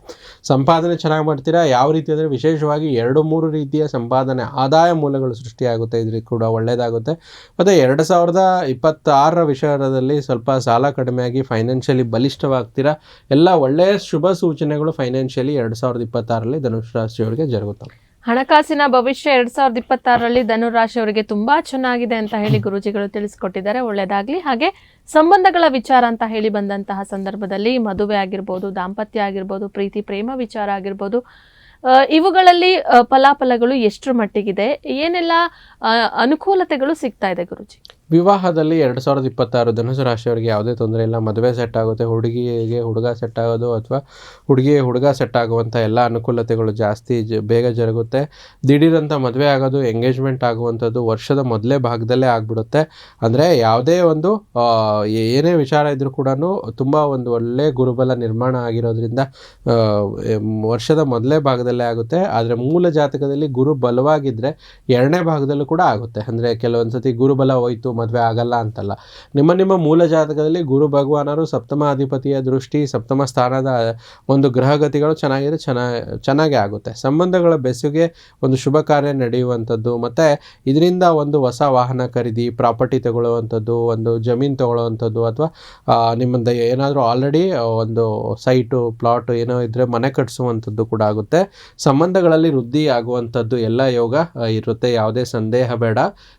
ಸಂಪಾದನೆ ಚೆನ್ನಾಗಿ ಮಾಡ್ತೀರಾ? ಯಾವ ರೀತಿ ಅಂದರೆ ವಿಶೇಷವಾಗಿ ಎರಡು ಮೂರು ರೀತಿಯ ಸಂಪಾದನೆ, ಆದಾಯ ಮೂಲಗಳು ಸೃಷ್ಟಿಯಾಗುತ್ತೆ ಇದ್ರಿಗೆ ಕೂಡ ಒಳ್ಳೆಯದಾಗುತ್ತೆ ಮತ್ತು ಎರಡು ಸಾವಿರದ ಇಪ್ಪತ್ತಾರರ ವಿಚಾರದಲ್ಲಿ ಸ್ವಲ್ಪ ಸಾಲ ಕಡಿಮೆಯಾಗಿ ಫೈನಾನ್ಷಿಯಲಿ ಬಲಿಷ್ಠವಾಗ್ತೀರಾ? ಎಲ್ಲ ಒಳ್ಳೆಯ ಶುಭ ಸೂಚನೆಗಳು ಫೈನಾನ್ಷಿಯಲಿ ಎರಡು ಸಾವಿರದ ಇಪ್ಪತ್ತಾರರಲ್ಲಿ ಧನುಷ್ ರಾಶಿಯವರಿಗೆ ಜರುಗುತ್ತವೆ. ಹಣಕಾಸಿನ ಭವಿಷ್ಯ ಎರಡ್ ಸಾವಿರದ ಇಪ್ಪತ್ತಾರರಲ್ಲಿ ಧನುರಾಶಿಯವರಿಗೆ ತುಂಬಾ ಚೆನ್ನಾಗಿದೆ ಅಂತ ಹೇಳಿ ಗುರುಜಿಗಳು ತಿಳಿಸ್ಕೊಟ್ಟಿದ್ದಾರೆ. ಒಳ್ಳೇದಾಗ್ಲಿ. ಹಾಗೆ ಸಂಬಂಧಗಳ ವಿಚಾರ ಅಂತ ಹೇಳಿ ಬಂದಂತಹ ಸಂದರ್ಭದಲ್ಲಿ ಮದುವೆ ಆಗಿರ್ಬೋದು, ದಾಂಪತ್ಯ ಆಗಿರ್ಬೋದು, ಪ್ರೀತಿ, ಪ್ರೇಮ ವಿಚಾರ ಆಗಿರ್ಬೋದು ಇವುಗಳಲ್ಲಿ ಫಲಾಫಲಗಳು ಎಷ್ಟರ ಮಟ್ಟಿಗಿದೆ? ಏನೆಲ್ಲ ಅನುಕೂಲತೆಗಳು ಸಿಗ್ತಾ ಇದೆ ಗುರುಜಿ? ವಿವಾಹದಲ್ಲಿ ಎರಡು ಸಾವಿರದ ಇಪ್ಪತ್ತಾರು ಧನುಸು ರಾಶಿಯವರಿಗೆ ಯಾವುದೇ ತೊಂದರೆ ಇಲ್ಲ. ಮದುವೆ ಸೆಟ್ ಆಗುತ್ತೆ. ಹುಡುಗಿಗೆ ಹುಡುಗ ಸೆಟ್ ಆಗೋದು ಅಥವಾ ಹುಡುಗಿಗೆ ಹುಡುಗ ಸೆಟ್ ಆಗುವಂಥ ಎಲ್ಲ ಅನುಕೂಲತೆಗಳು ಜಾಸ್ತಿ ಜ, ಬೇಗ ಜರುಗುತ್ತೆ. ದಿಢೀರಂಥ ಮದುವೆ ಆಗೋದು ಎಂಗೇಜ್ಮೆಂಟ್ ಆಗುವಂಥದ್ದು ವರ್ಷದ ಮೊದಲೇ ಭಾಗದಲ್ಲೇ ಆಗಿಬಿಡುತ್ತೆ. ಅಂದರೆ ಯಾವುದೇ ಒಂದು ಏನೇ ವಿಚಾರ ಇದ್ದರೂ ಕೂಡ ತುಂಬ ಒಂದು ಒಳ್ಳೆಯ ಗುರುಬಲ ನಿರ್ಮಾಣ ಆಗಿರೋದ್ರಿಂದ ವರ್ಷದ ಮೊದಲೇ ಭಾಗದಲ್ಲೇ ಆಗುತ್ತೆ. ಆದರೆ ಮೂಲ ಜಾತಕದಲ್ಲಿ ಗುರು ಬಲವಾಗಿದ್ದರೆ ಎರಡನೇ ಭಾಗದಲ್ಲೂ ಕೂಡ ಆಗುತ್ತೆ. ಅಂದರೆ ಕೆಲವೊಂದು ಸತಿ ಗುರುಬಲ ಹೋಯ್ತು ಮದುವೆ ಆಗಲ್ಲ ಅಂತಲ್ಲ. ನಿಮ್ಮ ನಿಮ್ಮ ಮೂಲ ಜಾತಕದಲ್ಲಿ ಗುರು ಭಗವಾನರು ಸಪ್ತಮ ಅಧಿಪತಿಯ ದೃಷ್ಟಿ, ಸಪ್ತಮ ಸ್ಥಾನದ ಒಂದು ಗ್ರಹಗತಿಗಳು ಚೆನ್ನಾಗಿದ್ರೆ ಚೆನ್ನಾಗಿ ಚೆನ್ನಾಗೇ ಆಗುತ್ತೆ. ಸಂಬಂಧಗಳ ಬೆಸುಗೆ ಒಂದು ಶುಭ ಕಾರ್ಯ ನಡೆಯುವಂಥದ್ದು, ಮತ್ತು ಇದರಿಂದ ಒಂದು ಹೊಸ ವಾಹನ ಖರೀದಿ, ಪ್ರಾಪರ್ಟಿ ತಗೊಳ್ಳುವಂಥದ್ದು, ಒಂದು ಜಮೀನು ತಗೊಳ್ಳುವಂಥದ್ದು, ಅಥವಾ ನಿಮ್ಮಿಂದ ಏನಾದರೂ ಆಲ್ರೆಡಿ ಒಂದು ಸೈಟು ಪ್ಲಾಟು ಏನೋ ಇದ್ದರೆ ಮನೆ ಕಟ್ಟಿಸುವಂಥದ್ದು ಕೂಡ ಆಗುತ್ತೆ. ಸಂಬಂಧಗಳಲ್ಲಿ ವೃದ್ಧಿ ಆಗುವಂಥದ್ದು ಎಲ್ಲ ಯೋಗ ಇರುತ್ತೆ. ಯಾವುದೇ ಸಂದೇಹ ಬೇಡ.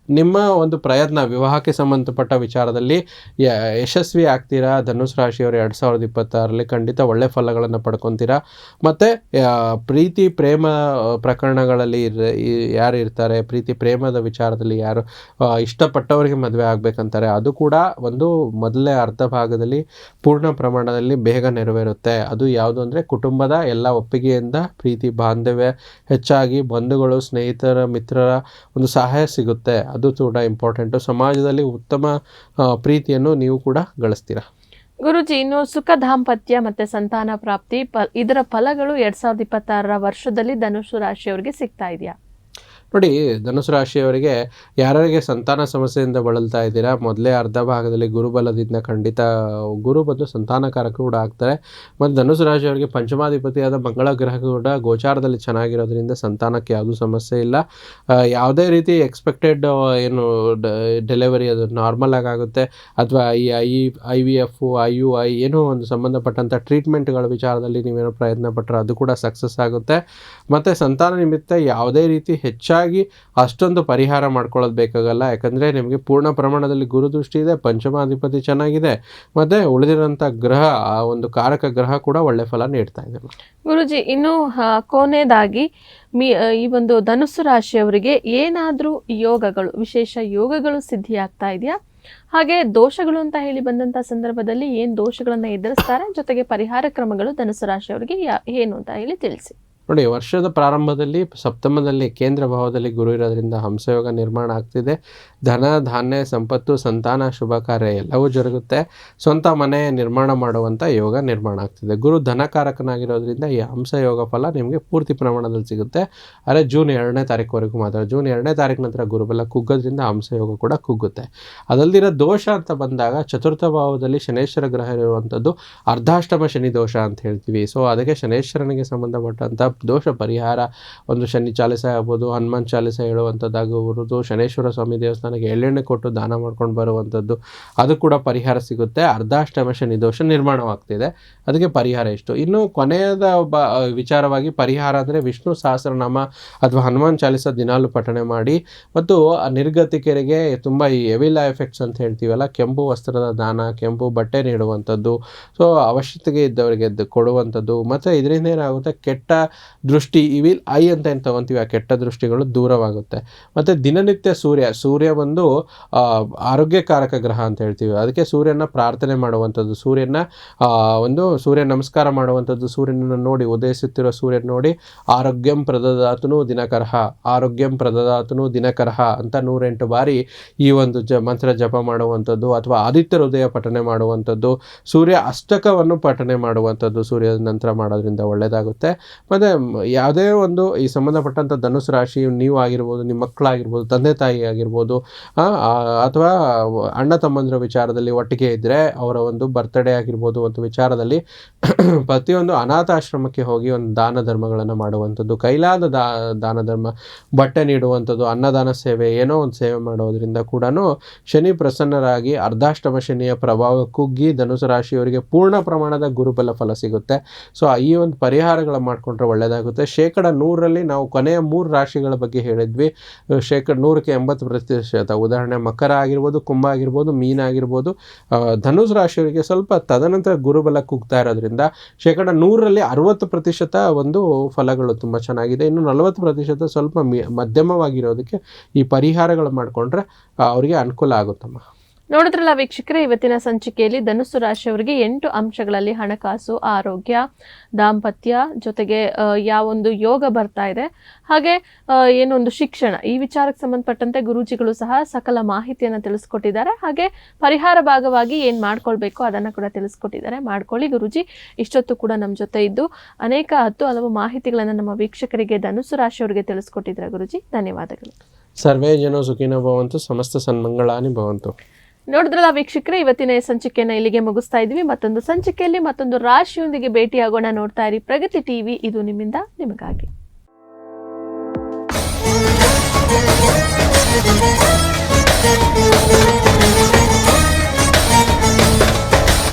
ನಿಮ್ಮ ಒಂದು ಪ್ರಯತ್ನ ವಿವಾಹಕ್ಕೆ ಸಂಬಂಧಪಟ್ಟ ವಿಚಾರದಲ್ಲಿ ಯಶಸ್ವಿ ಆಗ್ತೀರಾ? ಧನುಸ್ ರಾಶಿಯವರು ಎರಡು ಸಾವಿರದ ಇಪ್ಪತ್ತಾರರಲ್ಲಿ ಖಂಡಿತ ಒಳ್ಳೆ ಫಲಗಳನ್ನು ಪಡ್ಕೊತೀರಾ? ಮತ್ತು ಪ್ರೀತಿ, ಪ್ರೇಮ ಪ್ರಕರಣಗಳಲ್ಲಿ ಯಾರು ಇರ್ತಾರೆ? ಪ್ರೀತಿ, ಪ್ರೇಮದ ವಿಚಾರದಲ್ಲಿ ಯಾರು ಇಷ್ಟಪಟ್ಟವರಿಗೆ ಮದುವೆ ಆಗಬೇಕಂತಾರೆ. ಅದು ಕೂಡ ಒಂದು ಮೊದಲೇ ಅರ್ಧ ಭಾಗದಲ್ಲಿ ಪೂರ್ಣ ಪ್ರಮಾಣದಲ್ಲಿ ಬೇಗ ನೆರವೇರುತ್ತೆ. ಅದು ಯಾವುದು ಅಂದರೆ ಕುಟುಂಬದ ಎಲ್ಲ ಒಪ್ಪಿಗೆಯಿಂದ ಪ್ರೀತಿ, ಬಾಂಧವ್ಯ ಹೆಚ್ಚಾಗಿ ಬಂಧುಗಳು, ಸ್ನೇಹಿತರ, ಮಿತ್ರರ ಒಂದು ಸಹಾಯ ಸಿಗುತ್ತೆ. ಅದು ಕೂಡ ಇಂಪಾರ್ಟೆಂಟು ಸಮಾಜದಲ್ಲಿ ಉತ್ತಮ ಪ್ರೀತಿಯನ್ನು ನೀವು ಕೂಡ ಗಳಿಸ್ತೀರಾ? ಗುರುಜಿ, ಇನ್ನು ಸುಖ ದಾಂಪತ್ಯ ಮತ್ತೆ ಸಂತಾನ ಪ್ರಾಪ್ತಿ ಇದರ ಫಲಗಳು ಎರಡ್ ಸಾವಿರದ ಇಪ್ಪತ್ತಾರರ ವರ್ಷದಲ್ಲಿ ಧನುಷು ರಾಶಿಯವರಿಗೆ ಸಿಗ್ತಾ ಇದೆಯಾ? ನೋಡಿ, ಧನುಸು ರಾಶಿಯವರಿಗೆ ಯಾರ್ಯಾರಿಗೆ ಸಂತಾನ ಸಮಸ್ಯೆಯಿಂದ ಬಳಲ್ತಾ ಇದ್ದೀರಾ? ಮೊದಲೇ ಅರ್ಧ ಭಾಗದಲ್ಲಿ ಗುರುಬಲದಿಂದ ಖಂಡಿತ ಗುರು ಬಂದು ಸಂತಾನಕಾರಕ ಕೂಡ ಆಗ್ತಾರೆ. ಮತ್ತು ಧನುಸು ರಾಶಿಯವರಿಗೆ ಪಂಚಮಾಧಿಪತಿಯಾದ ಮಂಗಳ ಗ್ರಹ ಕೂಡ ಗೋಚಾರದಲ್ಲಿ ಚೆನ್ನಾಗಿರೋದ್ರಿಂದ ಸಂತಾನಕ್ಕೆ ಯಾವುದೂ ಸಮಸ್ಯೆ ಇಲ್ಲ. ಯಾವುದೇ ರೀತಿ ಎಕ್ಸ್ಪೆಕ್ಟೆಡ್ ಏನು ಡೆಲಿವರಿ ಅದು ನಾರ್ಮಲ್ ಆಗಿ ಆಗುತ್ತೆ. ಅಥವಾ ಈ I I V F I U I ಏನೋ ಒಂದು ಸಂಬಂಧಪಟ್ಟಂಥ ಟ್ರೀಟ್ಮೆಂಟ್ಗಳ ವಿಚಾರದಲ್ಲಿ ನೀವೇನೋ ಪ್ರಯತ್ನ ಪಟ್ಟರೆ ಅದು ಕೂಡ ಸಕ್ಸಸ್ ಆಗುತ್ತೆ. ಮತ್ತು ಸಂತಾನ ನಿಮಿತ್ತ ಯಾವುದೇ ರೀತಿ ಹೆಚ್ಚಾಗಿ ಅಷ್ಟೊಂದು ಪರಿಹಾರ ಮಾಡ್ಕೊಳ್ಳೋದು ಬೇಕಾಗಲ್ಲ. ಯಾಕಂದರೆ ನಿಮಗೆ ಪೂರ್ಣ ಪ್ರಮಾಣದಲ್ಲಿ ಗುರುದೃಷ್ಟಿ ಇದೆ, ಪಂಚಮಾಧಿಪತಿ ಚೆನ್ನಾಗಿದೆ, ಮತ್ತು ಉಳಿದಿರೋಂಥ ಗ್ರಹ, ಆ ಒಂದು ಕಾರಕ ಗ್ರಹ ಕೂಡ ಒಳ್ಳೆ ಫಲ ನೀಡ್ತಾ ಇದೆ ಗುರುಜಿ, ಇನ್ನು ಕೊನೆಯದಾಗಿ, ಮೀ ಈ ಒಂದು ಧನುಸ್ಸು ರಾಶಿಯವರಿಗೆ ಏನಾದರೂ ಯೋಗಗಳು, ವಿಶೇಷ ಯೋಗಗಳು ಸಿದ್ಧಿಯಾಗ್ತಾ ಇದೆಯಾ? ಹಾಗೆ ದೋಷಗಳು ಅಂತ ಹೇಳಿ ಬಂದಂತ ಸಂದರ್ಭದಲ್ಲಿ ಏನ್ ದೋಷಗಳನ್ನ ಎದುರಿಸ್ತಾರೆ? ಜೊತೆಗೆ ಪರಿಹಾರ ಕ್ರಮಗಳು ಧನುಸು ರಾಶಿಯವರಿಗೆ ಏನು ಅಂತ ಹೇಳಿ ತಿಳಿಸಿ. ನೋಡಿ, ವರ್ಷದ ಪ್ರಾರಂಭದಲ್ಲಿ, ಸಪ್ತಮದಲ್ಲಿ ಕೇಂದ್ರ ಭಾವದಲ್ಲಿ ಗುರು ಇರೋದ್ರಿಂದ ಹಂಸಯೋಗ ನಿರ್ಮಾಣ ಆಗ್ತಿದೆ. ಧನ, ಧಾನ್ಯ, ಸಂಪತ್ತು, ಸಂತಾನ, ಶುಭ ಕಾರ್ಯ ಎಲ್ಲವೂ ಜರುಗುತ್ತೆ. ಸ್ವಂತ ಮನೆ ನಿರ್ಮಾಣ ಮಾಡುವಂಥ ಯೋಗ ನಿರ್ಮಾಣ ಆಗ್ತಿದೆ. ಗುರು ಧನಕಾರಕನಾಗಿರೋದ್ರಿಂದ ಈ ಹಂಸಯೋಗ ಫಲ ನಿಮಗೆ ಪೂರ್ತಿ ಪ್ರಮಾಣದಲ್ಲಿ ಸಿಗುತ್ತೆ. ಆದರೆ ಜೂನ್ ಎರಡನೇ ತಾರೀಕುವರೆಗೂ ಮಾತ್ರ, ಜೂನ್ ಎರಡನೇ ತಾರೀಕು ನಂತರ ಗುರುಬಲ ಕುಗ್ಗೋದ್ರಿಂದ ಹಂಸಯೋಗ ಕೂಡ ಕುಗ್ಗುತ್ತೆ. ಅದಲ್ದಿರೋ ದೋಷ ಅಂತ ಬಂದಾಗ ಚತುರ್ಥ ಭಾವದಲ್ಲಿ ಶನೇಶ್ವರ ಗ್ರಹ ಇರುವಂಥದ್ದು ಅರ್ಧಾಷ್ಟಮ ಶನಿ ದೋಷ ಅಂತ ಹೇಳ್ತೀವಿ. ಸೊ, ಅದಕ್ಕೆ ಶನೇಶ್ವರನಿಗೆ ಸಂಬಂಧಪಟ್ಟಂಥ ದೋಷ ಪರಿಹಾರ, ಒಂದು ಶನಿ ಚಾಲಿಸ ಆಗ್ಬೋದು, ಹನುಮಾನ್ ಚಾಲಿಸ ಹೇಳುವಂಥದ್ದಾಗುವುದು ಶನೇಶ್ವರ ಸ್ವಾಮಿ ದೇವಸ್ಥಾನಕ್ಕೆ ಎಳ್ಳೆಣ್ಣೆ ಕೊಟ್ಟು ದಾನ ಮಾಡ್ಕೊಂಡು ಬರುವಂಥದ್ದು ಅದು ಕೂಡ ಪರಿಹಾರ ಸಿಗುತ್ತೆ. ಅರ್ಧಾಷ್ಟಮ ಶನಿ ದೋಷ ನಿರ್ಮಾಣವಾಗ್ತಿದೆ. ಅದಕ್ಕೆ ಪರಿಹಾರ ಇಷ್ಟು. ಇನ್ನು ಕೊನೆಯದ ಒಬ್ಬ ವಿಚಾರವಾಗಿ ಪರಿಹಾರ ಅಂದರೆ ವಿಷ್ಣು ಸಹಸ್ರನಾಮ ಅಥವಾ ಹನುಮಾನ್ ಚಾಲಿಸ ದಿನಾಲು ಪಠಣೆ ಮಾಡಿ, ಮತ್ತು ನಿರ್ಗತಿಕರಿಗೆ ತುಂಬ ಈ ಎಫೆಕ್ಟ್ಸ್ ಅಂತ ಹೇಳ್ತೀವಲ್ಲ, ಕೆಂಪು ವಸ್ತ್ರದ ದಾನ, ಕೆಂಪು ಬಟ್ಟೆ ನೀಡುವಂಥದ್ದು ಸೊ ಅವಶ್ಯಕತೆಗೆ ಇದ್ದವರಿಗೆ ಕೊಡುವಂಥದ್ದು ಮತ್ತು ಇದರಿಂದ ಏನಾಗುತ್ತೆ, ಕೆಟ್ಟ ದೃಷ್ಟಿ ಇವಿಲ್ ಐ ಅಂತ ಏನು ತಗೊಂತೀವಿ, ಆ ಕೆಟ್ಟ ದೃಷ್ಟಿಗಳು ದೂರವಾಗುತ್ತೆ. ಮತ್ತು ದಿನನಿತ್ಯ ಸೂರ್ಯ ಸೂರ್ಯ ಒಂದು ಆರೋಗ್ಯಕಾರಕ ಗ್ರಹ ಅಂತ ಹೇಳ್ತೀವಿ. ಅದಕ್ಕೆ ಸೂರ್ಯನ ಪ್ರಾರ್ಥನೆ ಮಾಡುವಂಥದ್ದು ಸೂರ್ಯನ ಒಂದು ಸೂರ್ಯ ನಮಸ್ಕಾರ ಮಾಡುವಂಥದ್ದು, ಸೂರ್ಯನನ್ನು ನೋಡಿ, ಉದಯಿಸುತ್ತಿರುವ ಸೂರ್ಯನ ನೋಡಿ, ಆರೋಗ್ಯಂ ಪ್ರದದಾತನು ದಿನಕರಹ, ಆರೋಗ್ಯಂ ಪ್ರದದಾತನು ದಿನಕರಹ ಅಂತ ನೂರೆಂಟು ಬಾರಿ ಈ ಒಂದು ಜ, ಮಂತ್ರ ಜಪ ಮಾಡುವಂಥದ್ದು, ಅಥವಾ ಆದಿತ್ಯ ಹೃದಯ ಪಠನೆ ಮಾಡುವಂಥದ್ದು, ಸೂರ್ಯ ಅಷ್ಟಕವನ್ನು ಪಠನೆ ಮಾಡುವಂಥದ್ದು ಸೂರ್ಯ ನಂತರ ಮಾಡೋದ್ರಿಂದ ಒಳ್ಳೆಯದಾಗುತ್ತೆ ಮತ್ತು ಯಾವುದೇ ಒಂದು ಈ ಸಂಬಂಧಪಟ್ಟಂಥ ಧನುಸು ರಾಶಿ, ನೀವು ಆಗಿರ್ಬೋದು, ನಿಮ್ಮ ಮಕ್ಕಳಾಗಿರ್ಬೋದು, ತಂದೆ ತಾಯಿ ಆಗಿರ್ಬೋದು ಅಥವಾ ಅಣ್ಣ ತಮ್ಮಂದಿರ ವಿಚಾರದಲ್ಲಿ ಒಟ್ಟಿಗೆ ಇದ್ದರೆ ಅವರ ಒಂದು ಬರ್ತ್ಡೇ ಆಗಿರ್ಬೋದು ಒಂದು ವಿಚಾರದಲ್ಲಿ ಪ್ರತಿಯೊಂದು ಅನಾಥಾಶ್ರಮಕ್ಕೆ ಹೋಗಿ ಒಂದು ದಾನ ಧರ್ಮಗಳನ್ನು ಮಾಡುವಂಥದ್ದು, ಕೈಲಾದ ದಾ, ದಾನ ಧರ್ಮ, ಬಟ್ಟೆ ನೀಡುವಂಥದ್ದು, ಅನ್ನದಾನ ಸೇವೆ, ಏನೋ ಒಂದು ಸೇವೆ ಮಾಡೋದರಿಂದ ಕೂಡ ಶನಿ ಪ್ರಸನ್ನರಾಗಿ ಅರ್ಧಾಷ್ಟಮ ಶನಿಯ ಪ್ರಭಾವ ಕುಗ್ಗಿ ಧನುಸು ರಾಶಿಯವರಿಗೆ ಪೂರ್ಣ ಪ್ರಮಾಣದ ಗುರುಬಲ ಫಲ ಸಿಗುತ್ತೆ. ಸೊ ಈ ಒಂದು ಪರಿಹಾರಗಳ ಮಾಡಿಕೊಂಡ್ರೆ ಒಳ್ಳೆಯದಾಗುತ್ತೆ. ಶೇಕಡ ನೂರರಲ್ಲಿ ನಾವು ಕೊನೆಯ ಮೂರು ರಾಶಿಗಳ ಬಗ್ಗೆ ಹೇಳಿದ್ವಿ. ಶೇಕಡ ನೂರಕ್ಕೆ ಎಂಬತ್ತು ಪ್ರತಿಶತ. ಉದಾಹರಣೆ ಮಕರ ಆಗಿರ್ಬೋದು ಕುಂಭ ಆಗಿರ್ಬೋದು ಮೀನ ಆಗಿರ್ಬೋದು. ಅಹ್, ರಾಶಿಯವರಿಗೆ ಸ್ವಲ್ಪ ತದನಂತರ ಗುರುಬಲ ಕುಗ್ತಾ ಇರೋದ್ರಿಂದ ಶೇಕಡ ನೂರರಲ್ಲಿ ಅರವತ್ತು ಪ್ರತಿಶತ ಒಂದು ಫಲಗಳು ತುಂಬ ಚೆನ್ನಾಗಿದೆ. ಇನ್ನು ನಲವತ್ತು ಪ್ರತಿಶತ ಸ್ವಲ್ಪ ಮಧ್ಯಮವಾಗಿರೋದಕ್ಕೆ ಈ ಪರಿಹಾರಗಳು ಮಾಡಿಕೊಂಡ್ರೆ ಅವರಿಗೆ ಅನುಕೂಲ ಆಗುತ್ತಮ್ಮ. ನೋಡಿದ್ರಲ್ಲ ವೀಕ್ಷಕರ, ಇವತ್ತಿನ ಸಂಚಿಕೆಯಲ್ಲಿ ಧನುಸ್ಸು ರಾಶಿಯವರಿಗೆ ಎಂಟು ಅಂಶಗಳಲ್ಲಿ ಹಣಕಾಸು, ಆರೋಗ್ಯ, ದಾಂಪತ್ಯ ಜೊತೆಗೆ ಯಾವೊಂದು ಯೋಗ ಬರ್ತಾ ಇದೆ. ಹಾಗೆ ಏನೊಂದು ಶಿಕ್ಷಣ. ಈ ವಿಚಾರಕ್ಕೆ ಸಂಬಂಧಪಟ್ಟಂತೆ ಗುರೂಜಿಗಳು ಸಹ ಸಕಲ ಮಾಹಿತಿಯನ್ನು ತಿಳಿಸ್ಕೊಟ್ಟಿದ್ದಾರೆ. ಹಾಗೆ, ಪರಿಹಾರ ಭಾಗವಾಗಿ ಏನು ಮಾಡ್ಕೊಳ್ಬೇಕು ಅದನ್ನು ಕೂಡ ತಿಳಿಸ್ಕೊಟ್ಟಿದ್ದಾರೆ. ಮಾಡ್ಕೊಳ್ಳಿ ಗುರೂಜಿ, ಇಷ್ಟೊತ್ತು ಕೂಡ ನಮ್ಮ ಜೊತೆ ಇದ್ದು ಅನೇಕ ಹತ್ತು ಹಲವು ಮಾಹಿತಿಗಳನ್ನು ನಮ್ಮ ವೀಕ್ಷಕರಿಗೆ ಧನುಸು ರಾಶಿಯವರಿಗೆ ತಿಳಿಸ್ಕೊಟ್ಟಿದ್ದಾರೆ ಗುರುಜಿ. ಧನ್ಯವಾದಗಳು. ಸರ್ವೇ ಜನ ಸುಖಿನ ಭವಂತು, ಸಮಸ್ತ ಸನ್ಮಂಗಳಾನಿ ಭವಂತು. ನೋಡಿದ್ರಲ್ಲ ವೀಕ್ಷಕರೇ, ಇವತ್ತಿನ ಸಂಚಿಕೆಯನ್ನು ಇಲ್ಲಿಗೆ ಮುಗಿಸ್ತಾ ಇದ್ವಿ ಮತ್ತೊಂದು ಸಂಚಿಕೆಯಲ್ಲಿ ಮತ್ತೊಂದು ರಾಶಿಯೊಂದಿಗೆ ಭೇಟಿಯಾಗೋಣ ನೋಡ್ತಾ ಇರಿ ಪ್ರಗತಿ ಟಿವಿ ಇದು ನಿಮ್ಮಿಂದ, ನಿಮಗಾಗಿ.